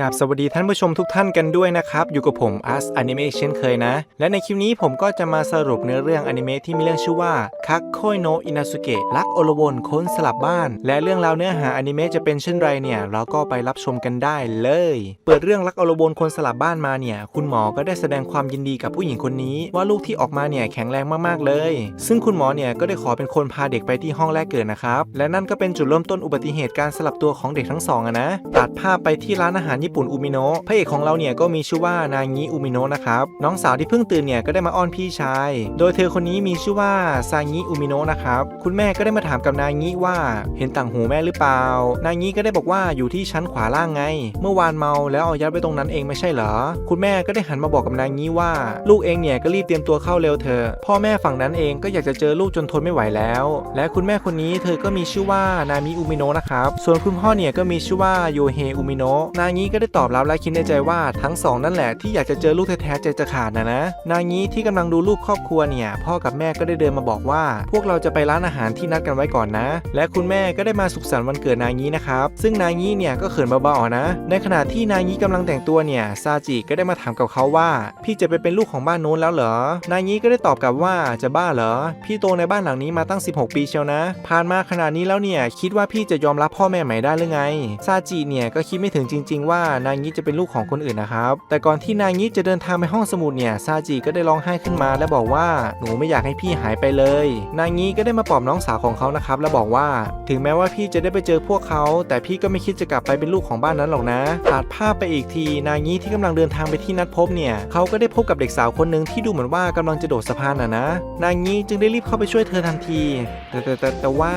กับสวัสดีท่านผู้ชมทุกท่านกันด้วยนะครับ อยู่กับผมอัสอนิเมะเช่นเคยนะ และในคลิปนี้ผมก็จะมาสรุปเนื้อเรื่องอนิเมะที่มีเรื่องชื่อว่าคักโคยโนอินาสุเกะรักโอโลวนค้นสลับบ้าน และเรื่องราวเนื้อหาอนิเมะจะเป็นเช่นไรเนี่ย เราก็ไปรับชมกันได้เลย เปิดเรื่องรักโอโลวนคนสลับบ้านมาเนี่ย คุณหมอก็ได้แสดงความยินดีกับผู้หญิงคนนี้ ว่าลูกที่ออกมาเนี่ยแข็งแรงมากๆเลย ซึ่งคุณหมอเนี่ยก็ได้ขอเป็นคนพาเด็กไปที่ห้องแรกเกิดนะครับและนั่นก็เป็นจุดเริ่มต้นอุบัติเหตุการสลับตัวของเด็กทั้งสองนะตัดภาพไปที่ร้านอาหารญี่ปุ่นอุมิโนะพระเอกของเราเนี่ยก็มีชื่อว่านางิอุมิโนะนะครับน้องสาวที่เพิ่งตื่นเนี่ยก็ได้มาอ้อนพี่ชาย โดยเธอคนนี้มีชื่อว่าซางิอุมิโนะนะครับคุณแม่ก็ได้มาถามกับนางิว่าเห็นต่างหูแม่หรือเปล่า นางิก็ได้บอกว่าอยู่ที่ชั้นขวาล่างไง เมื่อวานเมาแล้วเอายัดไว้ตรงนั้นเองไม่ใช่เหรอ คุณแม่ก็ได้หันมาบอกกับนางิว่า ลูกเองเนี่ยก็รีบเตรียมตัวเข้าเร็วเถอพ่อแม่ฝั่งนั้นเองก็อยากจะเจอลูกจนทนไม่ไหวแล้ว และคุณแม่คนนี้เธอก็มีชื่อว่านามิอุมิโนะนะครับ ส่วนคุณพ่อเนี่ยก็มีชื่อว่าโยเฮอุมิโนะนางิก็็ได้ตอบรับและคิดในใจว่าทั้งสองนั่นแหละที่อยากจะเจอลูกแท้ๆใจจะขาดนะนะนางิที่กำลังดูรูปครอบครัวเนี่ยพ่อกับแม่ก็ได้เดินมาบอกว่า พวกเราจะไปร้านอาหารที่นัดกันไว้ก่อนนะ และคุณแม่ก็ได้มาสุขสันต์วันเกิดนางินะครับซึ่งนางิเนี่ยก็เขินเบาๆนะ ในขณะที่นางิกำลังแต่งตัวเนี่ยซาจิก็ได้มาถามกับเขาว่า พี่จะไปเป็นลูกของบ้านโน้นแล้วเหรอนางิก็ได้ตอบกลับว่าจะบ้าเหรอพี่โตในบ้านหลังนี้มาตั้ง 16 ปีเชียวนะ ผ่านมาขนาดนี้แล้วเนี่ยคิดว่าพี่จะยอมรับพ่อแม่ใหม่ได้หรือไงซาจิเนี่ยก็คิดไม่ถึงจริง ๆ ว่านางิจะเป็นลูกของคนอื่นนะครับ แต่ก่อนที่นางิจะเดินทางไปห้องสมุดเนี่ยซาจิก็ได้ร้องไห้ขึ้นมาและบอกว่าหนูไม่อยากให้พี่หายไปเลย นางิก็ได้มาปลอบน้องสาวของเขานะครับและบอกว่า ถึงแม้ว่าพี่จะได้ไปเจอพวกเขา แต่พี่ก็ไม่คิดจะกลับไปเป็นลูกของบ้านนั้นหรอกนะตัดภาพไปอีกที นางิที่กำลังเดินทางไปที่นัดพบเนี่ยเขาก็ได้พบกับเด็กสาวคนหนึ่งที่ดูเหมือนว่ากำลังจะโดดสะพานอะนะ นางิจึงได้รีบเข้าไปช่วยเธอทันทีแต่แต่แต่แต่ว่า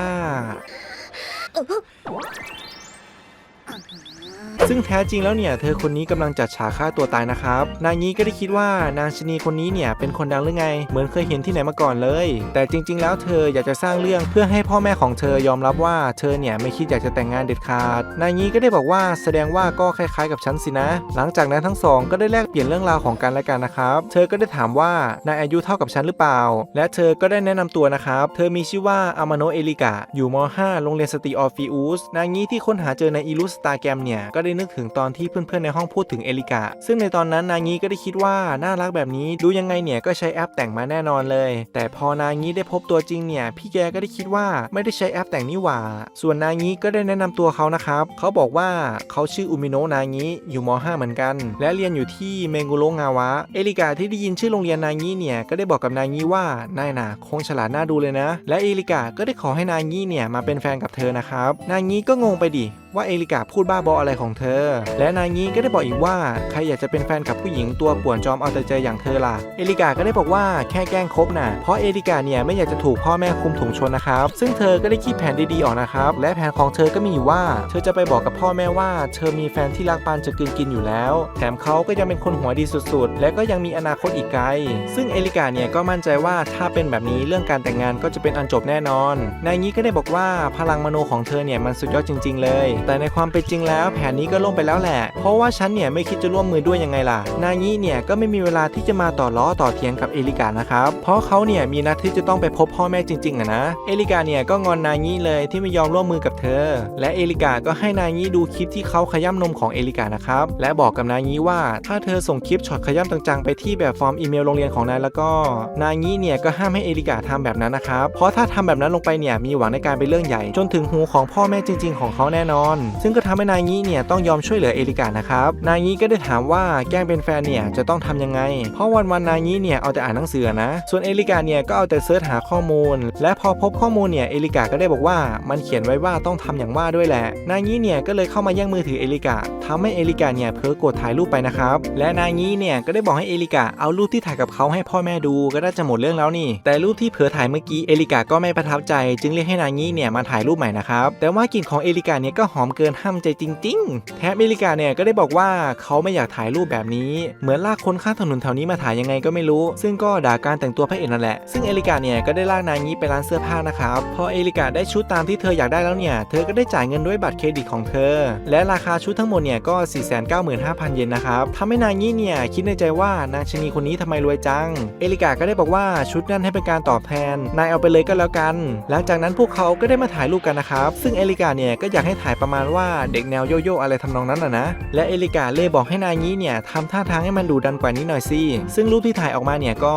ซึ่งแท้จริงแล้วเนี่ยเธอคนนี้กำลังจัดฉากฆ่าตัวตายนะครับ นางี้ก็ได้คิดว่านางชนีคนนี้เนี่ยเป็นคนดังหรือไง เหมือนเคยเห็นที่ไหนมาก่อนเลย แต่จริง ๆ แล้วเธออยากจะสร้างเรื่องเพื่อให้พ่อแม่ของเธอยอมรับว่าเธอเนี่ยไม่คิดอยากจะแต่งงานเด็ดขาด นางี้ก็ได้บอกว่าแสดงว่าก็คล้ายๆกับฉันสินะ หลังจากนั้นทั้งสองก็ได้แลกเปลี่ยนเรื่องราวของกันและกันนะครับ เธอก็ได้ถามว่านายอายุเท่ากับฉันหรือเปล่า และเธอก็ได้แนะนำตัวนะครับ เธอมีชื่อว่าอามาโนเอลิกะอยู่ม .5 โรงเรียนสตรีออฟฟิอุสนางี้ที่ค้นหาเจอในอีลูสตาแกรมเนี่ยก็ได้นึกถึงตอนที่เพื่อนๆในห้องพูดถึงเอลิกะ ซึ่งในตอนนั้นนางี้ก็ได้คิดว่าน่ารักแบบนี้ดูยังไงเนี่ยก็ใช้แอปแต่งมาแน่นอนเลย แต่พอนางี้ได้พบตัวจริงเนี่ยพี่แกก็ได้คิดว่าไม่ได้ใช้แอปแต่งนี่หว่า ส่วนนางี้ก็ได้แนะนำตัวเขานะครับเขาบอกว่าเขาชื่ออุมิโนะนางี้อยู่ม .5 เหมือนกัน และเรียนอยู่ที่เมงุโรงาวะ เอลิกะที่ได้ยินชื่อโรงเรียนนางี้เนี่ยก็ได้บอกกับนางี้ว่านายน่ะคงฉลาดน่าดูเลยนะ และเอลิกะก็ได้ขอให้นางี้เนี่ยมาเป็นแฟนกับเธอนะครับนางี้ก็งงไปดิว่าเอลิกาพูดบ้าบออะไรของเธอ และนางี้ก็ได้บอกอีกว่าใครอยากจะเป็นแฟนกับผู้หญิงตัวป่วนจอมเอาแต่ใจอย่างเธอล่ะ เอลิกาก็ได้บอกว่าแค่แกล้งคบน่ะ เพราะเอลิกาเนี่ยไม่อยากจะถูกพ่อแม่คุมถุงชนนะครับ ซึ่งเธอก็ได้คิดแผนดีๆออกนะครับ และแผนของเธอก็มีอยู่ว่า เธอจะไปบอกกับพ่อแม่ว่า เธอมีแฟนที่รักปานจะกลืนกินอยู่แล้ว แถมเขาก็ยังเป็นคนหัวดีสุดๆ และก็ยังมีอนาคตอีกไกล ซึ่งเอลิกาเนี่ยก็มั่นใจว่าถ้าเป็นแบบนี้เรื่องการแต่งงานก็จะเป็นอันจบแน่นอน นายงี้ก็ได้บอกว่าพลังมโนของเธอเนี่ยมันสุดยอดจริง ๆ เลยแต่ในความเป็นจริงแล้วแผนนี้ก็ล่มไปแล้วแหละ เพราะว่าฉันเนี่ยไม่คิดจะร่วมมือด้วยยังไงล่ะ นางี้เนี่ยก็ไม่มีเวลาที่จะมาต่อล้อต่อเถียงกับเอลิกานะครับ เพราะเขาเนี่ยมีนัดที่จะต้องไปพบพ่อแม่จริงๆอะนะ เอลิกาเนี่ยก็งอนนางี้เลยที่ไม่ยอมร่วมมือกับเธอ และเอลิกาก็ให้นางี้ดูคลิปที่เขาขย้ำนมของเอลิกานะครับ และบอกกับนางี้ว่าถ้าเธอส่งคลิปช็อตขย้ำต่างๆไปที่แบบฟอร์มอีเมลโรงเรียนของนายแล้วก็ นางี้เนี่ยก็ห้ามให้เอลิกาทำแบบนั้นนะครับ เพราะถ้าทำแบบนั้นลงไปเนี่ยมีหวังในการเป็นเรื่องใหญ่ จนถึงหูของพ่อแม่จริง ๆ ของเขาแน่นอนซึ่งก็ทำให้นายงี้เนี่ยต้องยอมช่วยเหลือเอลิกานะครับ นายงี้ก็ได้ถามว่าแกล้งเป็นแฟนเนี่ยจะต้องทำยังไง เพราะวันวันนายงี้เนี่ยเอาแต่อ่านหนังสือนะ ส่วนเอลิกาเนี่ยก็เอาแต่เซิร์ชหาข้อมูล และพอพบข้อมูลเนี่ยเอลิกาก็ได้บอกว่ามันเขียนไว้ว่าต้องทำอย่างว่าด้วยแหละ นายงี้เนี่ยก็เลยเข้ามาแย่งมือถือเอลิกาทำให้เอลิกาเนี่ยเผลอกดถ่ายรูปไปนะครับ และนายงี้เนี่ยก็ได้บอกให้เอลิกาเอารูปที่ถ่ายกับเขาให้พ่อแม่ดูก็น่าจะหมดเรื่องแล้วนี่ แต่รูปที่เผลอถ่ายเมื่อกี้เอลิกาก็ไม่ประทับใจ จึงเรียกให้นางี้เนี่ยมาถ่ายรูปใหม่นะครับแต่ว่ากลิ่นของเอลิกาเนี่ยก็หอมเกินห้ามใจจริง ๆแถมเอลิกาเนี่ยก็ได้บอกว่าเขาไม่อยากถ่ายรูปแบบนี้ เหมือนลากคนข้างถนนแถวนี้มาถ่ายยังไงก็ไม่รู้ ซึ่งก็ด่าการแต่งตัวพระเอกนั่นแหละ ซึ่งเอลิกาเนี่ยก็ได้ลากนางี้ไปร้านเสื้อผ้านะครับ พอเอลิกาได้ชุดตามที่เธออยากได้แล้วเนี่ย เธอก็ได้จ่ายเงินด้วยบัตรเครดิตของเธอ และราคาชุดทั้งหมดเนี่ยก็ 495,000 เยนนะครับทำให้นางี้เนี่ยคิดในใจว่านางชนีคนนี้ทำไมรวยจัง เอลิกาก็ได้บอกว่าชุดนั้นให้เป็นการตอบแทน นายเอาไปเลยก็แล้วกัน หลังจากนั้นพวกเขาก็ได้มาถ่ายรูปกันนะครับ ซึ่งเอลิกาเนี่ยก็อยากให้ถ่ายประประมาณว่าเด็กแนวโยโย่อะไรทำนองนั้นอะนะ และเอลิกาเลยบอกให้นางี้เนี่ยทำท่าทางให้มันดูดันกว่านี้หน่อยสิซึ่งรูปที่ถ่ายออกมาเนี่ยก็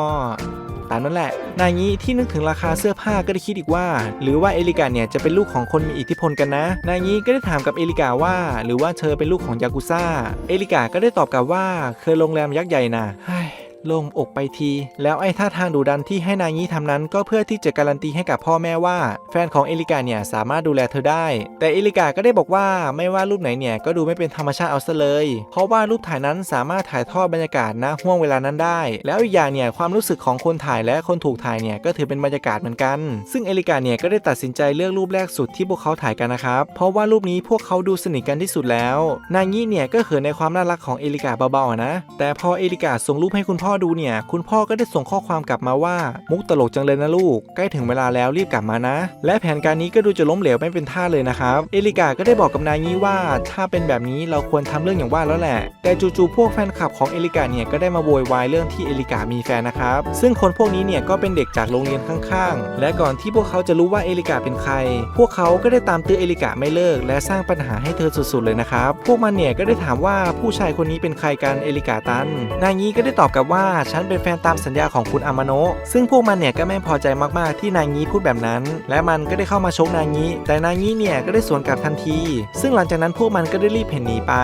ตามนั้นแหละนางี้ที่นึกถึงราคาเสื้อผ้าก็ได้คิดอีกว่า หรือว่าเอลิกาเนี่ยจะเป็นลูกของคนมีอิทธิพลกันนะ นางี้ก็ได้ถามกับเอลิกาว่า หรือว่าเธอเป็นลูกของยากุซ่า เอลิกาก็ได้ตอบกลับว่าเคยโรงแรมยักษ์ใหญ่นะเฮ้ย โล่งอกไปที แล้วไอ้ท่าทางดุดันที่ให้นางี้ทำนั้นก็เพื่อที่จะการันตีให้กับพ่อแม่ว่า แฟนของเอลิกาเนี่ยสามารถดูแลเธอได้ แต่เอลิกาก็ได้บอกว่าไม่ว่ารูปไหนเนี่ยก็ดูไม่เป็นธรรมชาติเอาซะเลย เพราะว่ารูปถ่ายนั้นสามารถถ่ายทอดบรรยากาศณห่วงเวลานั้นได้ แล้วอีกอย่างเนี่ยความรู้สึกของคนถ่ายและคนถูกถ่ายเนี่ยก็ถือเป็นบรรยากาศเหมือนกัน ซึ่งเอลิกาเนี่ยก็ได้ตัดสินใจเลือกรูปแรกสุดที่พวกเขาถ่ายกันนะครับเพราะว่ารูปนี้พวกเขาดูสนิทกันที่สุดแล้ว นางี้เนี่ยก็เขินในความน่ารักของเอลิกาเบาๆนะ แต่พอเอลิกาส่งรูปให้คุณพ่อดูเนี่ย คุณพ่อก็ได้ส่งข้อความกลับมาว่า มุกตลกจังเลยนะลูก ใกล้ถึงเวลาแล้วรีบกลับมานะ และแผนการนี้ก็ดูจะล้มเหลวไม่เป็นท่าเลยนะครับ เอลิกาก็ได้บอกกับนางี้ว่า ถ้าเป็นแบบนี้เราควรทำเรื่องอย่างว่าแล้วแหละ แต่จู่ๆพวกแฟนคลับของเอลิกาเนี่ยก็ได้มาโวยวายเรื่องที่เอลิกามีแฟนนะครับ ซึ่งคนพวกนี้เนี่ยก็เป็นเด็กจากโรงเรียนข้างๆ และก่อนที่พวกเขาจะรู้ว่าเอลิกาเป็นใคร พวกเขาก็ได้ตามตื้อเอลิกาไม่เลิก และสร้างปัญหาให้เธอสุดๆเลยนะครับ พวกมันเนี่ยก็ได้ถามว่าผู้ชายคนนี้เป็นใครกันเอลิกาตัน นางี้ก็ได้ตอบกลับว่าฉันเป็นแฟนตามสัญญาของคุณอามาโนะซึ่งพวกมันเนี่ยก็ไม่พอใจมากๆที่นางี้พูดแบบนั้น และมันก็ได้เข้ามาชกนางี้ แต่นางี้เนี่ยก็ได้สวนกลับทันที ซึ่งหลังจากนั้นพวกมันก็ได้รีบเพ่นหนีไป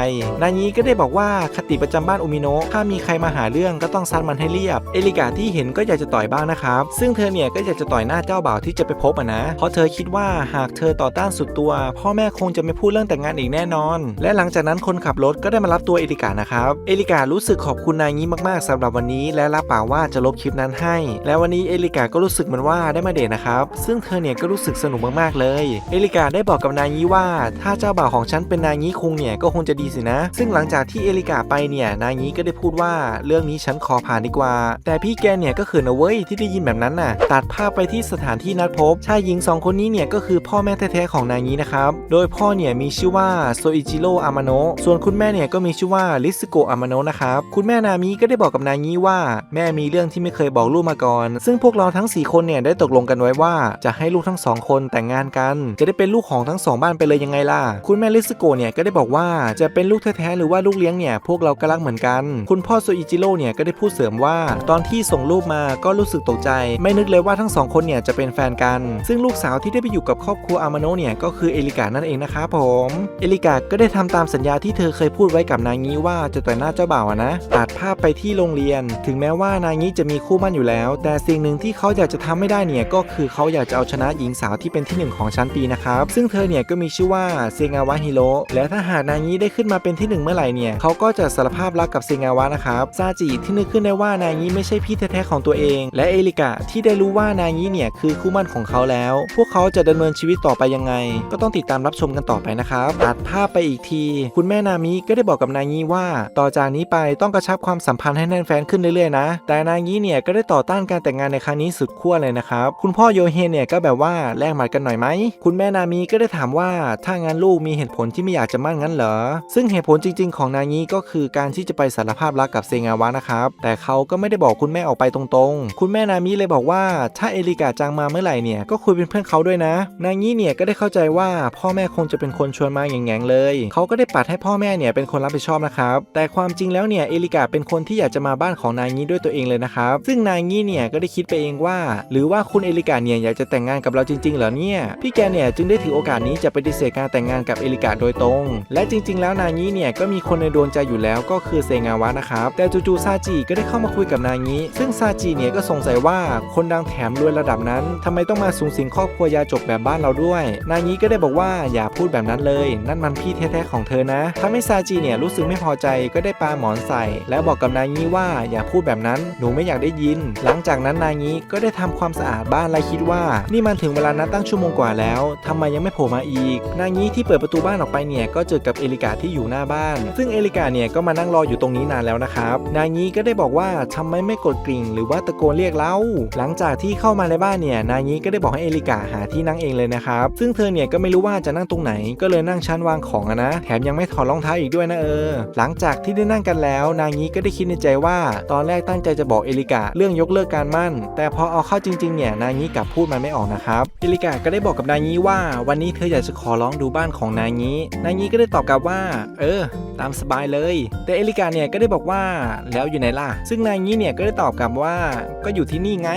นางี้ก็ได้บอกว่าคติประจำบ้านอุมิโนะถ้ามีใครมาหาเรื่องก็ต้องซัดมันให้เรียบ เอลิกาที่เห็นก็อยากจะต่อยบ้างนะครับ ซึ่งเธอเนี่ยก็อยากจะต่อยหน้าเจ้าบ่าวที่จะไปพบอะนะ เพราะเธอคิดว่าหากเธอต่อต้านสุดตัว พ่อแม่คงจะไม่พูดเรื่องแต่งงานอีกแน่นอน และหลังจากนั้นคนขับรถก็ได้มารับตัวเอลิกานะครับ เอลิการู้สึกขอบคุณนางี้มากๆสำหรับวันนี้และรับปากว่าจะลบคลิปนั้นให้ และวันนี้เอลิกาก็รู้สึกเหมือนว่าได้มาเดทนะครับ ซึ่งเธอเนี่ยก็รู้สึกสนุกมากๆเลย เอลิกาได้บอกกับนางี้ว่า ถ้าเจ้าบ่าวของฉันเป็นนางี้คุงเนี่ยก็คงจะดีสินะ ซึ่งหลังจากที่เอลิกาไปเนี่ยนางี้ก็ได้พูดว่าเรื่องนี้ฉันขอผ่านดีกว่า แต่พี่แกเนี่ยก็เขินนะเว้ยที่ได้ยินแบบนั้นน่ะ ตัดภาพไปที่สถานที่นัดพบชายหญิงสองคนนี้เนี่ยก็คือพ่อแม่แท้ๆของนางี้นะครับโดยพ่อเนี่ยมีชื่อว่าโซอิจิโร่อามาโนะส่วนคุณแม่เนี่ยก็มีชื่อว่าลิสโกอามาโนะนะครับคุณแม่นามิก็ได้บอกกับนางี้ว่าแม่มีเรื่องที่ไม่เคยบอกลูกมาก่อน ซึ่งพวกเราทั้ง 4 คนเนี่ยได้ตกลงกันไว้ว่าจะให้ลูกทั้งสองคนแต่งงานกัน จะได้เป็นลูกของทั้งสองบ้านไปเลยยังไงล่ะ คุณแม่ลิสโกเนี่ยก็ได้บอกว่าจะเป็นลูกแท้ๆหรือว่าลูกเลี้ยงเนี่ยพวกเราก็รักเหมือนกัน คุณพ่อโซอิจิโร่เนี่ยก็ได้พูดเสริมว่า ตอนที่ส่งรูปมาก็รู้สึกตกใจ ไม่นึกเลยว่าทั้งสองคนเนี่ยจะเป็นแฟนกัน ซึ่งลูกสาวที่ได้ไปอยู่กับครอบครัวอามาโนะเนี่ยก็คือเอลิกานั่นเองนะครับผมเอลิกาก็ได้ทำตามสัญญาที่เธอเคยพูดไว้กับนางี้ว่าจะต่อยหน้าเจ้าบ่าวนะตัดภาพไปที่โรงเรียนถึงแม้ว่านางี้จะมีคู่มั่นอยู่แล้ว แต่สิ่งหนึ่งที่เขาอยากจะทำไม่ได้เนี่ยก็คือเขาอยากจะเอาชนะหญิงสาวที่เป็นที่หนึ่งของชั้นปีนะครับ ซึ่งเธอเนี่ยก็มีชื่อว่าเซงาวะฮิโร่และถ้าหากนางี้ได้ขึ้นมาเป็นที่หนึ่งเมื่อไหร่เนี่ยเขาก็จะสารภาพรักกับเซงาวะนะครับซาจิที่นึกขึ้นได้ว่านางี้ไม่ใช่พี่แท้ๆของตัวเอง และเอลิกะที่ได้รู้ว่านางี้เนี่ยคือคู่มั่นของเขาแล้ว พวกเขาจะดำเนินชีวิตต่อไปยังไง ก็ต้องติดตามรับชมกันต่อไปนะครับตัดภาพไปอีกที คุณแม่นามิก็ได้บอกกับนางี้ว่า ต่อจากนี้ไปต้องกระชับความสัมพันธ์ให้แน่นแฟนขึ้นเรื่อยๆนะ แต่นางี้เนี่ยก็ได้ต่อต้านการแต่งงานในครั้งนี้สุดขั้วเลยนะครับ คุณพ่อโยเฮนเนี่ยก็แบบว่าแลกหมัดกันหน่อยไหม คุณแม่นามิก็ได้ถามว่าถ้างั้นลูกมีเหตุผลที่ไม่อยากจะมั่นงั้นเหรอ ซึ่งเหตุผลจริง ๆ ของนางี้ก็คือการที่จะไปสารภาพรักกับเซงาวะนะครับ แต่เขาก็ไม่ได้บอกคุณแม่ออกไปตรงๆ คุณแม่นามิเลยบอกว่าถ้าเอลิกาจังมาเมื่อไหร่เนี่ยก็คุยเป็นเพื่อนเขาด้วยนะ นางี้เนี่ยก็ได้เข้าใจว่าพ่อแม่คงจะเป็นคนชวนมาอย่างแงงๆเลย เขาก็ได้ปัดให้พ่อแม่เนี่ยเป็นคนรับผิดชอบนะครับ แต่ความจริงแล้วเนี่ยเอลิกาเป็นคนที่อยากจะมาบ้านของนายงี้ด้วยตัวเองเลยนะครับ ซึ่งนายงี้เนี่ยก็ได้คิดไปเองว่า หรือว่าคุณเอลิกาเนี่ยอยากจะแต่งงานกับเราจริงๆเหรอเนี่ย พี่แกเนี่ยจึงได้ถือโอกาสนี้จะปฏิเสธการแต่งงานกับเอลิกาโดยตรง และจริง ๆ แล้วนายงี้เนี่ยก็มีคนในดวงใจอยู่แล้วก็คือเซงาวะนะครับแต่จู่ๆซาจิก็ได้เข้ามาคุยกับนายงี้ ซึ่งซาจิเนี่ยก็สงสัยว่าคนดังแถมรวยระดับนั้นทำไมต้องมาสูงสิงครอบครัวยาจกแบบบ้านเราด้วย นายงี้ก็ได้บอกว่าอย่าพูดแบบนั้นเลย นั่นมันพี่แท้ๆของเธอนะทำให้ซาจิเนี่ยรู้สึกไม่พอใจก็ได้ปาหมอนใส่ แล้วบอกกับนางี้ว่าอย่าพูดแบบนั้น หนูไม่อยากได้ยิน หลังจากนั้นนางี้ก็ได้ทำความสะอาดบ้านและคิดว่า นี่มันถึงเวลานัดตั้งชั่วโมงกว่าแล้วทำไมยังไม่โผล่มาอีก นางี้ที่เปิดประตูบ้านออกไปเนี่ยก็เจอกับเอลิกาที่อยู่หน้าบ้าน ซึ่งเอลิกาเนี่ยก็มานั่งรออยู่ตรงนี้นานแล้วนะครับ นางี้ก็ได้บอกว่าทำไมไม่กดกริ่ง หรือว่าตะโกนเรียกเล่าหลังจากที่เข้ามาในบ้านเนี่ยนางี้ก็ได้บอกให้เอลิกาหาที่นั่งเองเลยนะครับ ซึ่งเธอเนี่ยก็ไม่รู้ว่าจะนั่งตรงไหน ก็เลยนั่งชั้นวางของอะนะ แถมยังไม่ถอดรองเท้าอีกด้วยนะเออ หลังจากที่ได้นั่งกันแล้ว นางี้ก็ได้คิดในใจว่าตอนแรกตั้งใจจะบอกเอลิกาเรื่องยกเลิกการมั่น แต่พอเอาเข้าจริงๆเนี่ยนางิกลับพูดมันไม่ออกนะครับเอลิกาก็ได้บอกกับนางิว่า วันนี้เธออยากจะขอร้องดูบ้านของนางินางิก็ได้ตอบกลับว่า เออ ตามสบายเลย แต่เอลิกาเนี่ยก็ได้บอกว่าแล้วอยู่ไหนล่ะ ซึ่งนางิเนี่ยก็ได้ตอบกลับว่า ก็อยู่ที่นี่ไง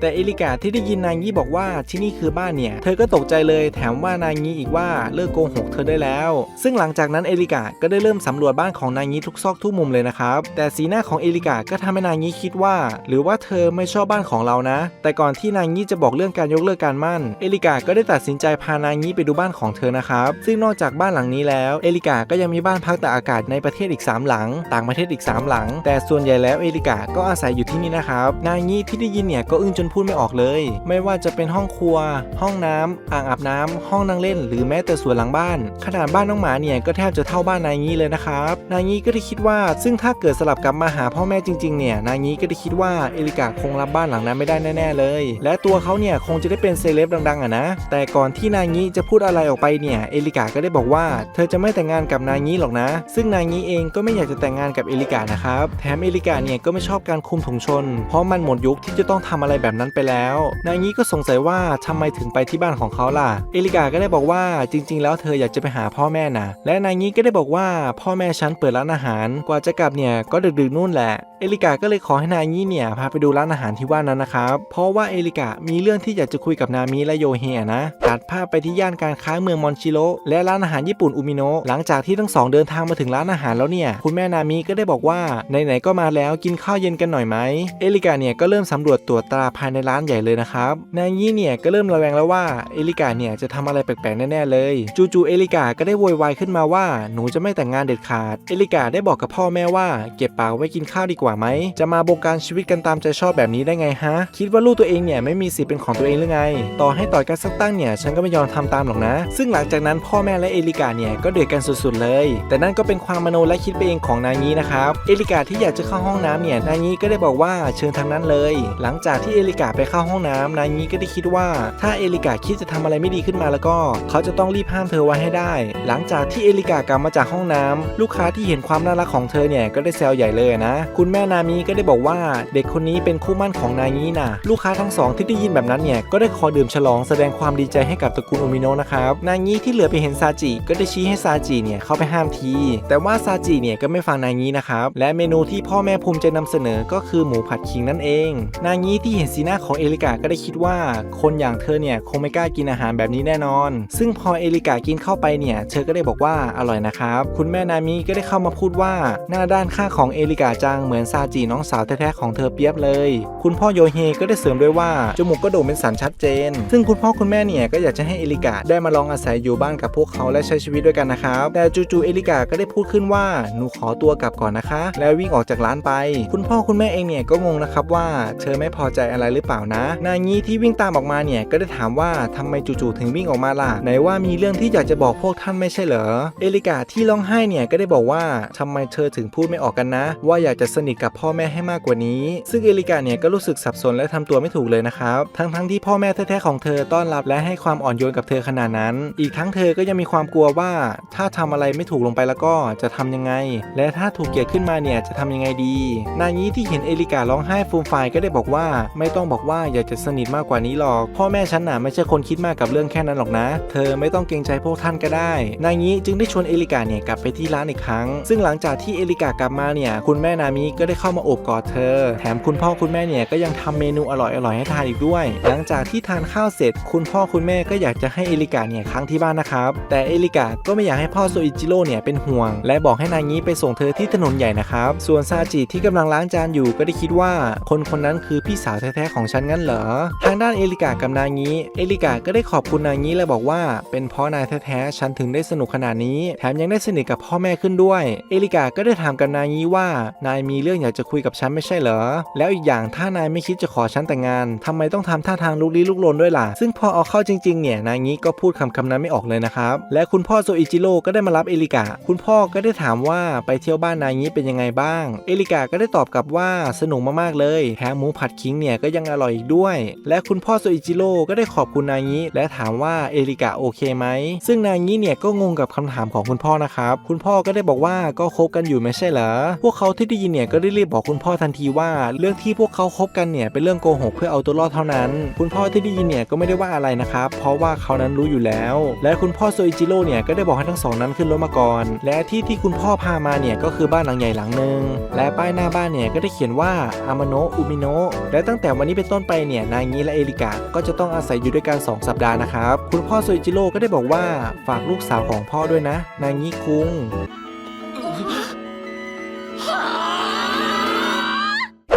แต่เอลิกาที่ได้ยินนางิบอกว่าที่นี่คือบ้านเนี่ยเธอก็ตกใจเลยแถมว่านางิอีกว่าเลิกโกหกเธอได้แล้ว ซึ่งหลังจากนั้นเอลิกาก็ได้เริ่มสำรวจบ้านของนางิทุกซอกทุกมุมเลยนะครับแต่สีหน้าของเอลิกาก็ทำให้นางิคิดว่า หรือว่าเธอไม่ชอบบ้านของเรานะ แต่ก่อนที่นางิจะบอกเรื่องการยกเลิกการมั่น เอลิกาก็ได้ตัดสินใจพานางิไปดูบ้านของเธอนะครับ ซึ่งนอกจากบ้านหลังนี้แล้ว เอลิกาก็ยังมีบ้านพักตากอากาศในประเทศอีก 3 หลัง ต่างประเทศอีก 3 หลัง แต่ส่วนใหญ่แล้วเอลิกาก็อาศัยอยู่ที่นี่นะครับ นางิที่ได้ยินเนี่ยก็อึ้งจนพูดไม่ออกเลย ไม่ว่าจะเป็นห้องครัว ห้องน้ำอ่างอาบน้ำห้องนั่งเล่น หรือแม้แต่สวนหลังบ้าน ขนาดบ้านน้องหมาเนี่ยก็แทบจะเท่าบ้านนางิเลยนะครับ นางิก็ได้คิดว่า ซึ่งถ้าเกิดสลับกลับมาหาพ่อแม่จริงๆเนี่ยนางิก็ได้คิดว่าเอลิกาคงรับบ้านหลังนั้นไม่ได้แน่ๆเลย และตัวเขาเนี่ยคงจะได้เป็นเซเลบดังๆอะนะ แต่ก่อนที่นางิจะพูดอะไรออกไปเนี่ยเอลิกาก็ได้บอกว่า เธอจะไม่แต่งงานกับนางิหรอกนะ ซึ่งนางิเองก็ไม่อยากจะแต่งงานกับเอลิกานะครับแถมเอลิกาเนี่ยก็ไม่ชอบการคุมถุงชน เพราะมันหมดยุคที่จะต้องทำอะไรแบบนั้นไปแล้ว นางิก็สงสัยว่าทำไมถึงไปที่บ้านของเขาล่ะ เอลิกาก็ได้บอกว่าจริง ๆ แล้วเธออยากจะไปหาพ่อแม่นะและนางิก็ได้บอกว่าพ่อแม่ฉันเปิดร้านอาหาร กว่าจะกลับเนี่ยก็ดึกๆนู่นแหละ เอลิกาก็เลยขอให้นางิเนี่ยพาไปดูร้านอาหารที่ว่านั้นนะครับ เพราะว่าเอลิกามีเรื่องที่อยากจะคุยกับนามิและโยเฮะนะตัดภาพไปที่ย่านการค้าเมืองมอนชิโรและร้านอาหารญี่ปุ่นอุมิโนะหลังจากที่ทั้งสองเดินทางมาถึงร้านอาหารแล้วเนี่ย คุณแม่นามิก็ได้บอกว่าไหนๆก็มาแล้วกินข้าวเย็นกันหน่อยไหมเอลิกาเนี่ยก็เริ่มสำรวจตรวจตราภายในร้านใหญ่เลยนะครับนางิเนี่ยก็เริ่มระแวงแล้วว่าเอลิกาเนี่ยจะทำอะไรแปลกๆแน่ๆเลยจู่ๆเอลิกาก็ได้โวยวายขึ้นมาว่าหนูจะไม่แต่งงานเด็ดขาดเอลิกาได้บอกกับพ่อแม่ว่าเก็บปากไว้กินข้าวดีกว่าไหม จะมาบงการชีวิตกันตามใจชอบแบบนี้ได้ไงฮะ คิดว่าลูกตัวเองเนี่ยไม่มีสิทธิ์เป็นของตัวเองหรือไง ต่อให้ต่อยกันสักตั้งเนี่ยฉันก็ไม่ยอมทำตามหรอกนะ ซึ่งหลังจากนั้นพ่อแม่และเอลิกาเนี่ยก็เดือดกันสุดๆเลย แต่นั่นก็เป็นความมโนและคิดไปเองของนางี้นะครับ เอลิกาที่อยากจะเข้าห้องน้ำเนี่ยนางี้ก็ได้บอกว่าเชิญทางนั้นเลย หลังจากที่เอลิกาไปเข้าห้องน้ำนางี้ก็ได้คิดว่า ถ้าเอลิกาคิดจะทำอะไรไม่ดีขึ้นมาแล้วก็ เขาจะต้องรีบห้ามเธอไว้ให้ได้ หลังจากที่เอลิกากลับมาจากห้องน้ำลูกค้าที่เห็นความน่ารักของเธอเนี่ยก็ได้แซวใหญ่เลยนะ คุณแม่นามิก็ได้บอกว่าเด็กคนนี้เป็นคู่มั่นของนางี้นะลูกค้าทั้งสองที่ได้ยินแบบนั้นเนี่ยก็ได้ขอดื่มฉลองแสดงความดีใจให้กับตระกูลโอมิโนะนะครับนางี้ที่เหลือไปเห็นซาจิก็ได้ชี้ให้ซาจิเนี่ยเข้าไปห้ามที แต่ว่าซาจิเนี่ยก็ไม่ฟังนางี้นะครับและเมนูที่พ่อแม่ภูมิใจนำเสนอก็คือหมูผัดขิงนั่นเอง นางี้ที่เห็นสีหน้าของเอลิกาก็ได้คิดว่า คนอย่างเธอเนี่ยคงไม่กล้ากินอาหารแบบนี้แน่นอน ซึ่งพอเอลิกากินเข้าไปเนี่ยเธอก็ได้บอกว่าอร่อยนะครับคุณแม่นามิก็ได้เข้ามาพูดว่าหน้าด้านข้างของเอลิกาจังเหมือนซาจิน้องสาวแท้ๆของเธอเปียบเลย คุณพ่อโยเฮก็ได้เสริมด้วยว่าจมูกก็โด่งเป็นสันชัดเจน ซึ่งคุณพ่อคุณแม่เนี่ยก็อยากจะให้เอลิกาได้มาลองอาศัยอยู่บ้านกับพวกเขาและใช้ชีวิตด้วยกันนะครับแต่จู่ๆเอลิกาก็ได้พูดขึ้นว่าหนูขอตัวกลับก่อนนะคะ แล้ววิ่งออกจากร้านไป คุณพ่อคุณแม่เองเนี่ยก็งงนะครับว่าเธอไม่พอใจอะไรหรือเปล่านะ นางี้ที่วิ่งตามออกมาเนี่ยก็ได้ถามว่าทำไมจู่ๆถึงวิ่งออกมาล่ะไหนว่ามีเรื่องที่อยากจะบอกพวกท่านไม่ใช่เหรอเอลิกาที่ร้องไห้เนี่ยก็ได้บอกว่าทำไมเธอถึงพูดไม่ออกกันนะ ว่าอยากจะสนิทกับพ่อแม่ให้มากกว่านี้ ซึ่งเอลิกาเนี่ยก็รู้สึกสับสนและทำตัวไม่ถูกเลยนะครับ ทั้งๆทที่พ่อแม่แท้ๆของเธอต้อนรับและให้ความอ่อนโยนกับเธอขนาดนั้น อีกทั้งเธอก็ยังมีความกลัวว่า ถ้าทำอะไรไม่ถูกลงไปแล้วก็จะทำยังไง และถ้าถูกเกลียดขึ้นมาเนี่ยจะทำยังไงดีนางี้ที่เห็นเอลิการ้องไห้ฟูมฟายก็ได้บอกว่า ไม่ต้องบอกว่าอยากจะสนิทมากกว่านี้หรอก พ่อแม่ฉันน่ะไม่ใช่คนคิดมากกับเรื่องแค่นั้นหรอกนะ เธอไม่ต้องเกรงใจพวกท่านก็ได้นางี้จึงได้ชวนเอลิกาเนี่ยกลับไปที่ร้านอีกครั้ง ซึ่งหลังจากที่เอลิกากลับมาเนี่ยคุณแม่นามิก็ได้เข้ามาโอบกอดเธอ แถมคุณพ่อคุณแม่เนี่ยก็ยังทำเมนูอร่อยๆให้ทานอีกด้วย หลังจากที่ทานข้าวเสร็จ คุณพ่อคุณแม่ก็อยากจะให้เอลิกาเนี่ยค้างที่บ้านนะครับ แต่เอลิกาก็ไม่อยากให้พ่อโซอิจิโร่เนี่ยเป็นห่วง และบอกให้นางี้ไปส่งเธอที่ถนนใหญ่นะครับ ส่วนซาจิที่กำลังล้างจานอยู่ก็ได้คิดว่า คนคนนั้นคือพี่สาวแท้ๆของฉันงั้นเหรอ ทางด้านเอลิกากับนางี้เอลิกาก็ได้ขอบคุณนางี้และบอกว่า เป็นเพราะนายแท้ๆฉันถึงได้สนุกขนาดนี้ แถมยังได้สนิทกับพ่อแม่ขึ้นด้วย เอลิกาก็ได้ถามกับนางี้ว่านายมีเรื่องอยากจะคุยกับฉันไม่ใช่เหรอ แล้วอีกอย่างถ้านายไม่คิดจะขอฉันแต่งงานทำไมต้องทำท่าทางลุกลี้ลุกลนด้วยล่ะ ซึ่งพอเอาเข้าจริงๆเนี่ยนายงี้ก็พูดคำคำนั้นไม่ออกเลยนะครับ และคุณพ่อโซอิจิโร่ก็ได้มารับเอลิกาคุณพ่อก็ได้ถามว่าไปเที่ยวบ้านนายงี้เป็นยังไงบ้าง เอลิกาก็ได้ตอบกลับว่าสนุกมากๆเลยแถมหมูผัดคิงเนี่ยก็ยังอร่อยอีกด้วย และคุณพ่อโซอิจิโร่ก็ได้ขอบคุณนายงี้และถามว่าเอลิกาโอเคไหม ซึ่งนายงี้เนี่ยก็งงกับคำถามของคุณพ่อนะครับ คุณพ่อก็ได้บอกว่าก็คบกันอยู่ไม่ใช่เหรอ พวกเขาที่ได้ยินเนี่ยก็รีบบอกคุณพ่อทันทีว่า เรื่องที่พวกเขาคบกันเนี่ยเป็นเรื่องโกหกเพื่อเอาตัวรอดเท่านั้น คุณพ่อที่ได้ยินเนี่ยก็ไม่ได้ว่าอะไรนะครับ เพราะว่าเขานั้นรู้อยู่แล้ว และคุณพ่อโซอิจิโร่เนี่ยก็ได้บอกให้ทั้งสองนั้นขึ้นรถมาก่อน และที่ที่คุณพ่อพามาเนี่ยก็คือบ้านหลังใหญ่หลังหนึ่งและป้ายหน้าบ้านเนี่ยก็ได้เขียนว่าอามาโนะอุมิโนะและตั้งแต่วันนี้เป็นต้นไปเนี่ยนายงี้และเอริกะก็จะต้องอาศัยอยู่ด้วยกัน2สัปดาห์นะครับคุณพ่อโซอิจิโร่ก็ได้บอกว่าฝากลูกสาวของพ่อด้วยนะ นางีคุง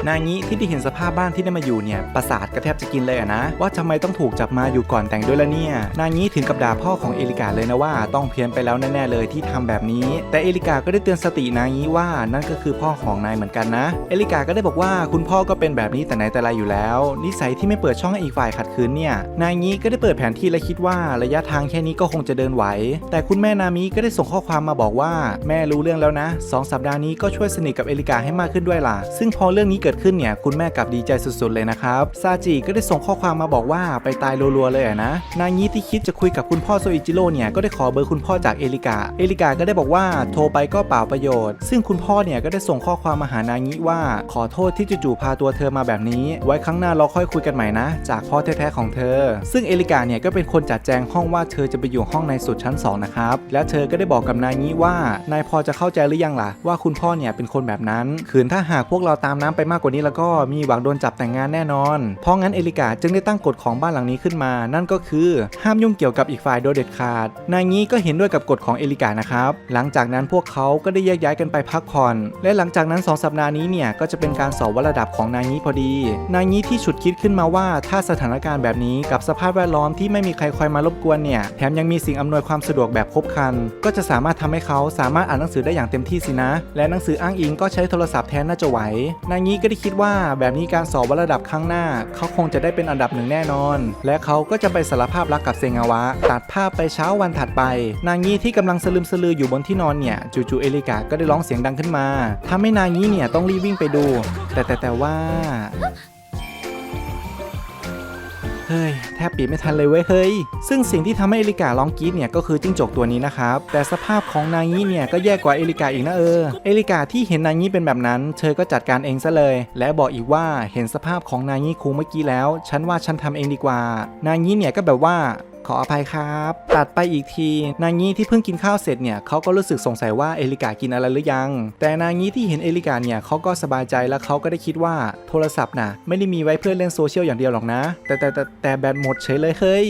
นางี้ที่ได้เห็นสภาพบ้านที่ได้มาอยู่เนี่ยประสาทก็แทบจะกินเลยอะนะ ว่าทำไมต้องถูกจับมาอยู่ก่อนแต่งด้วยละเนี่ย นางี้ถึงกับด่าพ่อของเอลิกาเลยนะว่าต้องเพี้ยนไปแล้วแน่ๆเลยที่ทำแบบนี้ แต่เอลิกาก็ได้เตือนสตินางี้ว่านั่นก็คือพ่อของนายเหมือนกันนะ เอลิกาก็ได้บอกว่าคุณพ่อก็เป็นแบบนี้แต่ไหนแต่ไรอยู่แล้ว นิสัยที่ไม่เปิดช่องให้อีกฝ่ายขัดขืนเนี่ยนางี้ก็ได้เปิดแผนที่และคิดว่าระยะทางแค่นี้ก็คงจะเดินไหว แต่คุณแม่นามิก็ได้ส่งข้อความมาบอกว่าแม่รู้เรื่องแล้วนะสองสัปดาห์นี้ก็ช่วยสนิทกับเอลิกาให้มากขึ้นด้วยล่ะ ซึ่งพอเรื่องนี้เกิดขึ้นเนี่ยคุณแม่กับดีใจสุดๆเลยนะครับซาจิก็ได้ส่งข้อความมาบอกว่าไปตายรัวๆเลยอะนะนางี้ที่คิดจะคุยกับคุณพ่อโซอิจิโร่เนี่ยก็ได้ขอเบอร์คุณพ่อจากเอลิกาเอลิกาก็ได้บอกว่าโทรไปก็เปล่าประโยชน์ ซึ่งคุณพ่อเนี่ยก็ได้ส่งข้อความมาหานางี้ว่า ขอโทษที่จู่ๆพาตัวเธอมาแบบนี้ ไว้ครั้งหน้าเราค่อยคุยกันใหม่นะ จากพ่อแท้ๆของเธอ ซึ่งเอลิกาเนี่ยก็เป็นคนจัดแจงห้องว่าเธอจะไปอยู่ห้องในสุดชั้นสองนะครับและเธอก็ได้บอกกับนางี้ว่านายพอจะเข้าใจหรือยังล่ะว่าคุณพ่อเนี่ยเป็นคนแบบนั้นขืนถ้าหากพวกเราตามน้ำไปมากกว่านี้แล้วก็มีหวังโดนจับแต่งงานแน่นอน เพราะงั้นเอลิกาจึงได้ตั้งกฎของบ้านหลังนี้ขึ้นมา นั่นก็คือห้ามยุ่งเกี่ยวกับอีกฝ่ายโดยเด็ดขาด นายงี้ก็เห็นด้วยกับกฎของเอลิกานะครับ หลังจากนั้นพวกเขาก็ได้แยกย้ายกันไปพักผ่อน และหลังจากนั้น 2 สัปดาห์นี้เนี่ยก็จะเป็นการสอบวัดระดับของนายงี้พอดี นายงี้ที่ฉุดคิดขึ้นมาว่าถ้าสถานการณ์แบบนี้กับสภาพแวดล้อมที่ไม่มีใครคอยมารบกวนเนี่ยแถมยังมีสิ่งอำนวยความสะดวกแบบครบครัน ก็จะสามารถทำให้เขาสามารถอ่านหนังสือได้อย่างเต็มที่สินะ และหนังสืออ้างอิงก็ใช้โทรศัพท์แทนน่าจะไหวนายงี้ก็ได้คิดว่าแบบนี้การสอบวัดระดับครั้งหน้า เขาคงจะได้เป็นอันดับหนึ่งแน่นอน และเขาก็จะไปสารภาพรักกับเซงาวะ ตัดภาพไปเช้าวันถัดไป นางยีที่กำลังสลืมสลืออยู่บนที่นอนเนี่ยจู่ๆเอลิกาก็ได้ร้องเสียงดังขึ้นมาทำให้นางยีเนี่ยต้องรีบวิ่งไปดู แต่แต่แต่ว่า เฮ้ย แทบปีบไม่ทันเลยเว้ยเฮ้ย ซึ่งสิ่งที่ทำให้เอลิการ้องกรี๊ดเนี่ยก็คือจิ้งจกตัวนี้นะครับ แต่สภาพของนางี้เนี่ยก็แย่กว่าเอลิกาอีกนะเออ เอลิกาที่เห็นนางี้เป็นแบบนั้น เธอก็จัดการเองซะเลย และบอกอีกว่าเห็นสภาพของนางี้ครูเมื่อกี้แล้ว ฉันว่าฉันทำเองดีกว่า นางี้เนี่ยก็แบบว่า ขออภัยครับ ตัดไปอีกที นางงี้ที่เพิ่งกินข้าวเสร็จเนี่ยเขาก็รู้สึกสงสัยว่าเอลิกากินอะไรหรือยัง แต่นางงี้ที่เห็นเอลิกาเนี่ยเขาก็สบายใจแล้วเขาก็ได้คิดว่าโทรศัพท์น่ะไม่ได้มีไว้เพื่อเล่นโซเชียลอย่างเดียวหรอกนะ แต่แต่แต่แต่แบตหมดเฉยเลยเฮ้ย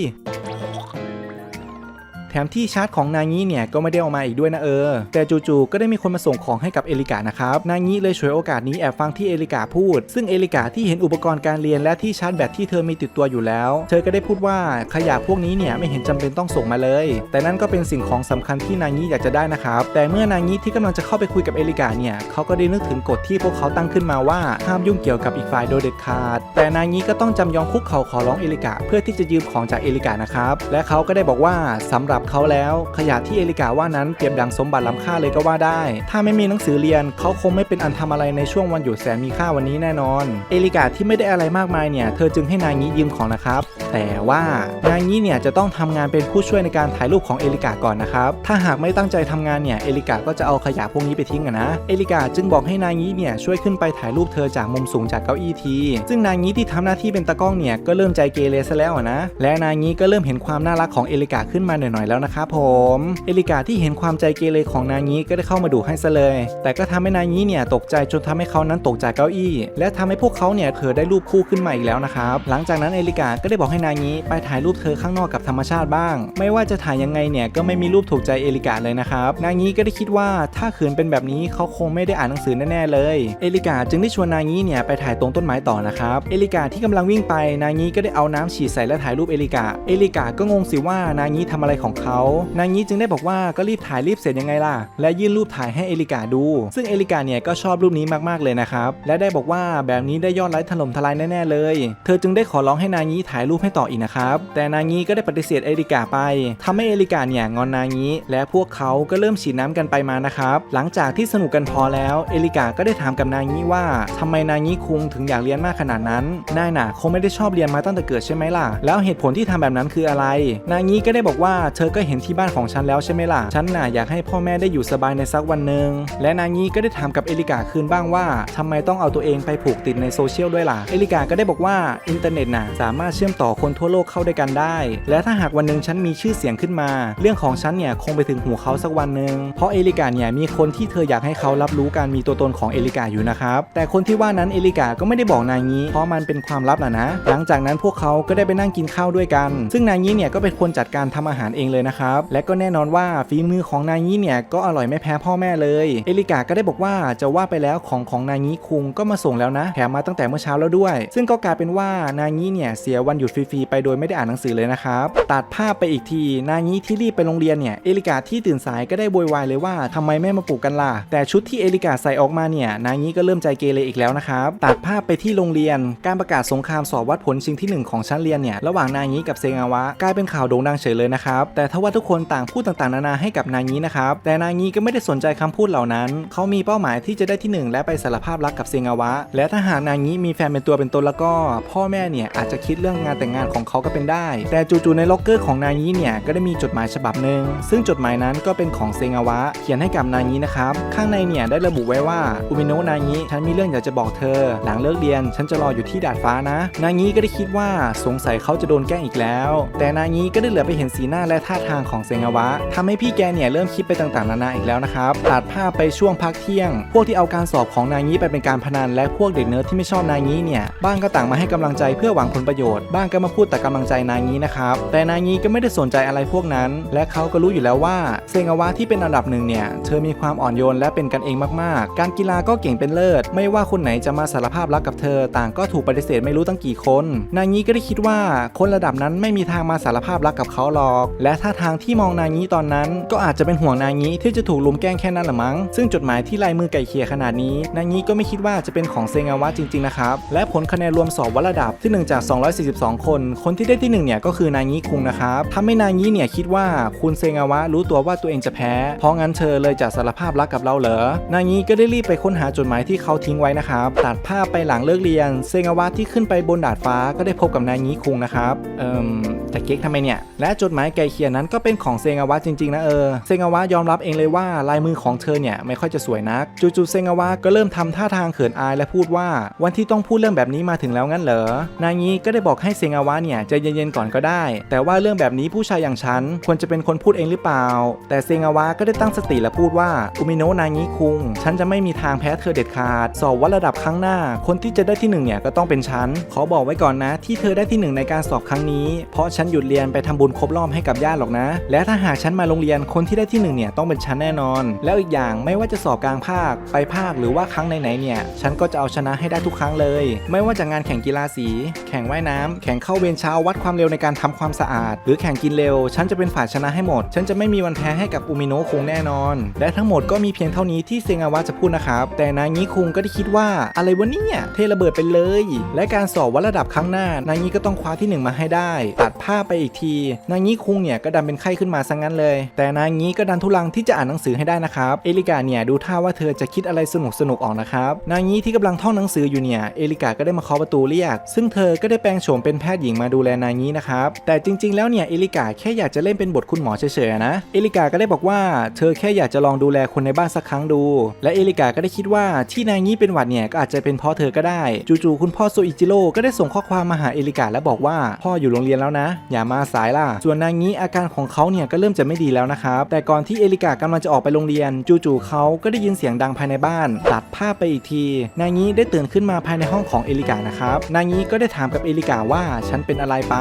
ถมที่ชาร์จของนางี้เนี่ยก็ไม่ได้ออกมาอีกด้วยนะเออ แต่จู่ๆก็ได้มีคนมาส่งของให้กับเอลิกานะครับนางี้เลยฉวยโอกาสนี้แอบฟังที่เอลิกาพูด ซึ่งเอลิกาที่เห็นอุปกรณ์การเรียนและที่ชาร์จแบตที่เธอมีติดตัวอยู่แล้ว เธอก็ได้พูดว่าขยะพวกนี้เนี่ยไม่เห็นจำเป็นต้องส่งมาเลย แต่นั่นก็เป็นสิ่งของสำคัญที่นางี้อยากจะได้นะครับแต่เมื่อนางี้ที่กำลังจะเข้าไปคุยกับเอลิกาเนี่ยเขาก็ได้นึกถึงกฎที่พวกเขาตั้งขึ้นมาว่าห้ามยุ่งเกี่ยวกับอีกฝ่ายโดยเด็ดขาด แต่นางี้ก็ต้องจำยอมคุกเข่าขอร้องเอลิกาเพื่อที่จะยืมของจากเอลิกานะครับและเขาก็ได้บอกว่าสำหรับเขาแล้ว ขยะที่เอลิกาว่านั้นเปรียบดังสมบัติล้ำค่าเลยก็ว่าได้ ถ้าไม่มีหนังสือเรียนเขาคงไม่เป็นอันทำอะไรในช่วงวันหยุดแสนมีค่าวันนี้แน่นอน เอลิกาที่ไม่ได้อะไรมากมายเนี่ยเธอจึงให้นางงี้ยืมของนะครับ แต่ว่านางงี้เนี่ยจะต้องทำงานเป็นผู้ช่วยในการถ่ายรูปของเอลิกาก่อนนะครับ ถ้าหากไม่ตั้งใจทำงานเนี่ยเอลิกาก็จะเอาขยะพวกนี้ไปทิ้งอะนะ เอลิกาจึงบอกให้นางงี้เนี่ยช่วยขึ้นไปถ่ายรูปเธอจากมุมสูงจากเก้าอี้ที ซึ่งนางงี้ที่ทำหน้าที่เป็นตากล้องเนี่ยก็เริ่มใจเกเรซะแล้วอะนะ และนางงี้ก็เริ่มเห็นความน่ารักของเอลิกาขึ้นมาหน่อยๆแล้วนะครับผมเอลิกาที่เห็นความใจเกเรของนางงี้ก็ได้เข้ามาดูให้ซะเลย แต่ก็ทำให้นางงี้เนี่ยตกใจจนทำให้เขานั้นตกจากเก้าอี้ และทำให้พวกเขาเนี่ยเผลอได้รูปคู่ขึ้นมาอีกแล้วนะครับหลังจากนั้นเอลิกาก็ได้บอกให้นางงี้ไปถ่ายรูปเธอข้างนอกกับธรรมชาติบ้าง ไม่ว่าจะถ่ายยังไงเนี่ยก็ไม่มีรูปถูกใจเอลิกาเลยนะครับนางงี้ก็ได้คิดว่าถ้าขืนเป็นแบบนี้เขาคงไม่ได้อ่านหนังสือแน่ๆเลยเอลิกาจึงได้ชวนนางงี้เนี่ยไปถ่ายตรงต้นไม้ต่อนะครับเอลิกาที่กำลังวิ่งไปนางงี้ก็ได้เอาน้ำฉีดใส่และถ่ายรูปเอลิกาเอลิกาก็งงสิว่านางี้ทำอะไรของเขา นางงี้จึงได้บอกว่าก็รีบถ่ายรีบเสร็จยังไงล่ะ และยื่นรูปถ่ายให้เอลิกาดู ซึ่งเอลิกาเนี่ยก็ชอบรูปนี้มากๆเลยนะครับ และได้บอกว่าแบบนี้ได้ยอดไลค์ถล่มทลายแน่ๆเลย เธอจึงได้ขอร้องให้นางงี้ถ่ายรูปให้ต่ออีกนะครับ แต่นางงี้ก็ได้ปฏิเสธเอลิกาไปทำให้เอลิกาเนี่ยงอนนางงี้ และพวกเขาก็เริ่มฉีดน้ำกันไปมานะครับ หลังจากที่สนุกกันพอแล้วเอลิกาก็ได้ถามกับนางงี้ว่าทำไมนางงี้คุงถึงอยากเรียนมากขนาดนั้นนายน่ะคงไม่ได้ชอบเรียนมาตั้งแต่เกิดใช่ไหมล่ะ แล้วเหตุผลที่ทำแบบนั้นคืออะไร นางงี้ก็ได้บอกว่าเธออก็เห็นที่บ้านของฉันแล้วใช่ไหมล่ะ ฉันน่ะอยากให้พ่อแม่ได้อยู่สบายในสักวันหนึ่ง และนางี้ก็ได้ถามกับเอลิกาคืนบ้างว่าทำไมต้องเอาตัวเองไปผูกติดในโซเชียลด้วยล่ะ เอลิกาก็ได้บอกว่าอินเทอร์เน็ตน่ะสามารถเชื่อมต่อคนทั่วโลกเข้าด้วยกันได้ และถ้าหากวันหนึ่งฉันมีชื่อเสียงขึ้นมา เรื่องของฉันเนี่ยคงไปถึงหูเขาสักวันหนึ่งเพราะเอลิกาเนี่ยมีคนที่เธออยากให้เขารับรู้การมีตัวตนของเอลิกาอยู่นะครับ แต่คนที่ว่านั้นเอลิกาก็ไม่ได้บอกนางี้ เพราะมันเป็นความลับนะนะ หลังจากนั้นพวกเขาก็ได้ไปนั่งกินข้าวด้วยกัน ซึ่งนางี้เนี่ยก็เป็นคนจัดการทำอาหารเองเลยนะครับ และก็แน่นอนว่าฝีมือของนางี้เนี่ยก็อร่อยไม่แพ้พ่อแม่เลย เอลิกาก็ได้บอกว่าจะว่าไปแล้วของของนางี้คุงก็มาส่งแล้วนะแถมมาตั้งแต่เมื่อเช้าแล้วด้วย ซึ่งก็กลายเป็นว่านางี้เนี่ยเสียวันหยุดฟรีๆไปโดยไม่ได้อ่านหนังสือเลยนะครับตัดภาพไปอีกที นางี้ที่รีบไปโรงเรียนเนี่ยเอลิกาที่ตื่นสายก็ได้โวยวายเลยว่าทำไมไม่มาปลุกกันล่ะแต่ชุดที่เอลิกาใส่ออกมาเนี่ยนางี้ก็เริ่มใจเกเรอีกแล้วนะครับตัดภาพไปที่โรงเรียน การประกาศสงครามสอบวัดผลชิงที่หนึ่งของชั้นเรียนเนี่ยระหว่างนางี้กับเซงาวะกลายเป็นข่าวโด่งดังเฉยเลยนะครับแต่ทว่าทุกคนต่างพูดต่างๆ นานาให้กับนางนี้นะครับ แต่นางนี้ก็ไม่ได้สนใจคำพูดเหล่านั้น เขามีเป้าหมายที่จะได้ที่หนึ่งและไปสารภาพรักกับเซงาวะ และถ้าหากนางนี้มีแฟนเป็นตัวเป็นตนแล้วก็ พ่อแม่เนี่ยอาจจะคิดเรื่องงานแต่งงานของเขาก็เป็นได้ แต่จู่ๆในล็อกเกอร์ของนางนี้เนี่ยก็ได้มีจดหมายฉบับหนึ่งซึ่งจดหมายนั้นก็เป็นของเซงาวะ เขียนให้กับนางนี้นะครับ ข้างในเนี่ยได้ระบุไว้ว่าอุมิโนะนางิฉันมีเรื่องอยากจะบอกเธอ หลังเลิกเรียน ฉันจะรออยู่ที่ดาดฟ้านะ นางิก็ได้คิดว่าสงสัยเขาจะโดนแกล้งอีกแล้ว แต่นางิก็ได้เหลือไปเห็นสีหน้าและท่าทางของเซงาวะทำให้พี่แกเนี่ยเริ่มคิดไปต่างๆนานาอีกแล้วนะครับตัดภาพไปช่วงพักเที่ยง พวกที่เอาการสอบของนางิไปเป็นการพนัน และพวกเด็กเนิร์ดที่ไม่ชอบนางิเนี่ยบ้างก็ต่างมาให้กำลังใจเพื่อหวังผลประโยชน์บ้างก็มาพูดแต่กำลังใจนางินะครับแต่นางิก็ไม่ได้สนใจอะไรพวกนั้น และเขาก็รู้อยู่แล้วว่าเซงาวะที่เป็นอันดับหนึ่งเนี่ยเธอมีความอ่อนโยนและเป็นกันเองมากๆ การกีฬาก็เก่งเป็นเลิศ ไม่ว่าคนไหนจะมาสารภาพรักกับเธอ ต่างก็ถูกปฏิเสธไม่รู้ตั้งกี่คน นางิก็ได้คิดว่าคนระดับนั้นไม่มีทางมาสารภาพรักกับเขาหรอก และท่าทางที่มองนางิตอนนั้น ก็อาจจะเป็นห่วงนางิที่จะถูกลุมแกล้งแค่นั้นหละมั้ง ซึ่งจดหมายที่ลายมือไก่เคียขนาดนี้ นางิก็ไม่คิดว่าจะเป็นของเซงาวะจริงๆนะครับ และผลคะแนนรวมสอบวัดระดับที่ 1 จาก 242 คน คนที่ได้ที่ 1 เนี่ยก็คือนางิคุงนะครับทำให้นางิเนี่ยคิดว่าคุณเซงาวะรู้ตัวว่าตัวเองจะแพ้ เพราะงั้นเธอเลยจะสารภาพรักกับเราเหรอ นางิก็ได้รีบไปค้นหาจดหมายที่เขาทิ้งไว้นะครับตัดภาพไปหลังเลิกเรียน เซงาวะที่ขึ้นไปบนดาดฟ้าก็ได้พบกับนางิคุงนะครับ เอิมแต่เก๊กทำไมเนี่ย และจดหมายไกลเขียนนั้นก็เป็นของเซงาวะจริงๆนะเออ เซงาวะยอมรับเองเลยว่าลายมือของเธอเนี่ยไม่ค่อยจะสวยนักจู่ๆเซงาวะก็เริ่มทำท่าทางเขินอายและพูดว่าวันที่ต้องพูดเรื่องแบบนี้มาถึงแล้วงั้นเหรอ นางิก็ได้บอกให้เซงาวะเนี่ยใจเย็นๆก่อนก็ได้ แต่ว่าเรื่องแบบนี้ผู้ชายอย่างฉันควรจะเป็นคนพูดเองหรือเปล่า แต่เซงาวะก็ได้ตั้งสติและพูดว่าอุมิโนะนางิคุง ฉันจะไม่มีทางแพ้เธอเด็ดขาด สอบวัดระดับครั้งหน้า คนที่จะได้ที่หนึ่งเนี่ยก็ต้องเป็นฉัน ขอบอกไว้ก่อนนะ ที่เธอได้ที่หนึ่งในการสอบครั้งนี้ เพราะฉันหยุดเรียนไปทำบุญครบรอบให้กับญาติหรอกนะ และถ้าหากฉันมาโรงเรียนคนที่ได้ที่หนึ่งเนี่ยต้องเป็นฉันแน่นอน แล้วอีกอย่างไม่ว่าจะสอบกลางภาค ไปภาคหรือว่าครั้งไหนๆเนี่ย ฉันก็จะเอาชนะให้ได้ทุกครั้งเลย ไม่ว่าจะงานแข่งกีฬาสี แข่งว่ายน้ำแข่งเข้าเวรเช้าวัดความเร็วในการทำความสะอาด หรือแข่งกินเร็ว ฉันจะเป็นฝ่ายชนะให้หมด ฉันจะไม่มีวันแพ้ให้กับอุมิโนะคุงแน่นอน และทั้งหมดก็มีเพียงเท่านี้ที่เซงาวะจะพูดนะครับแต่นางิคุงก็ได้คิดว่าอะไรวะเนี่ยเทระเบิดไปเลย และการสอบวัดระดับครั้งหน้านางิก็ต้องคว้าที่หนึ่งมาให้ได้ ตัดภาพไปอีกทีนางิคุงเนี่ยก็ดันเป็นไข้ขึ้นมาซะงั้นเลย แต่นางิก็ดันทุลังที่จะอ่านหนังสือให้ได้นะครับ เอลิกาเนี่ยดูท่าว่าเธอจะคิดอะไรสนุกสนุกออกนะครับ นางิที่กำลังท่องหนังสืออยู่เนี่ย เอลิกาก็ได้มาเคาะประตูเรียก ซึ่งเธอก็ได้แปลงโฉมเป็นแพทย์หญิงมาดูแลนางินะครับ แต่จริง ๆ แล้วเนี่ยเอลิกาแค่อยากจะเล่นเป็นบทคุณหมอเฉยๆนะ เอลิกาก็ได้บอกว่าเธอแค่อยากจะลองดูแลคนในบ้านสักครั้งดู และเอลิกาก็ได้คิดว่าที่นางิเป็นหวัดเนี่ยก็อาจจะเป็นเพราะเธอก็ได้ จู่ๆคุณพ่อโซอิจิโร่ก็ได้ส่งข้อความมาหาเอลิกาและบอกว่าพ่ออยู่โรงเรียนแล้วนะ อย่ามาสายล่ะ ส่วนนางิอาการของเขาเนี่ยก็เริ่มจะไม่ดีแล้วนะครับ แต่ก่อนที่เอลิกากำลังจะออกไปโรงเรียน จู่ๆเขาก็ได้ยินเสียงดังภายในบ้าน ตัดภาพไปอีกที นางิได้ตื่นขึ้นมาภายในห้องของเอลิกานะครับ นางิก็ได้ถามกับเอลิกาว่าฉันเป็นอะไรไป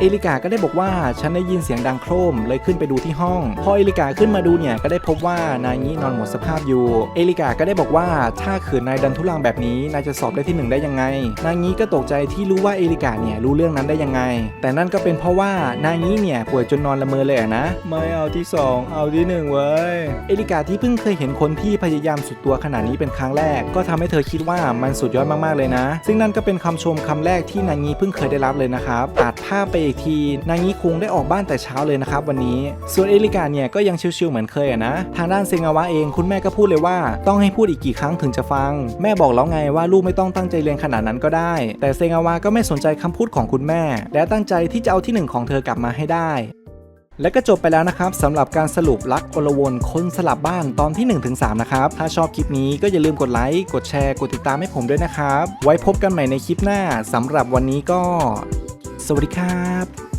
เอลิกาก็ได้บอกว่าฉันได้ยินเสียงดังโครมเลยขึ้นไปดูที่ห้อง พอเอลิกาขึ้นมาดูเนี่ยก็ได้พบว่านางินอนหมดสภาพอยู่ เอลิกาก็ได้บอกว่าถ้าขืนนายดันทุลังแบบนี้นายจะสอบได้ที่หนึ่งได้ยังไง นางิก็ตกใจที่รู้ว่าเอลิกาเนี่ยรู้เรื่องนั้นได้ยังไง แต่นั่นก็เป็นเพราะว่านางิเนี่ยป่วยจนนอนละเมอเลยอะนะ ไม่เอาที่สองเอาที่หนึ่งเว้ย เอลิกาที่เพิ่งเคยเห็นคนที่พยายามสุดตัวขนาดนี้เป็นครั้งแรก ก็ทำให้เธอคิดว่ามันสุดยอดมากๆเลยนะ ซึ่งนั่นก็เป็นคำชมคำแรกที่นางิเพิ่งเคยได้รับเลยนะครับ ตัดภาพไปอีกที นางิคุงได้ออกบ้านแต่เช้าเลยนะครับวันนี้ ส่วนเอลิกาเนี่ยก็ยังชิวๆเหมือนเคยอะนะ ทางด้านเซงาวะเองคุณแม่ก็พูดเลยว่า ต้องให้พูดอีกกี่ครั้งถึงจะฟัง แม่บอกแล้วไงว่าลูกไม่ต้องตั้งใจเรียนขนาดนั้นก็ได้ แต่เซงาวะก็ไม่สนใจคำพูดของคุณแม่ และตั้งใจที่จะเอาที่หนึ่งของเธอกลับมาให้ได้ และก็จบไปแล้วนะครับสำหรับการสรุปรักอลวนคนสลับบ้านตอนที่ 1-3 นะครับ ถ้าชอบคลิปนี้ก็อย่าลืมกดไลค์กดแชร์กดติดตามให้ผมด้วยนะครับ ไว้พบกันใหม่ในคลิปหน้าสำหรับวันนี้ก็ สวัสดีครับ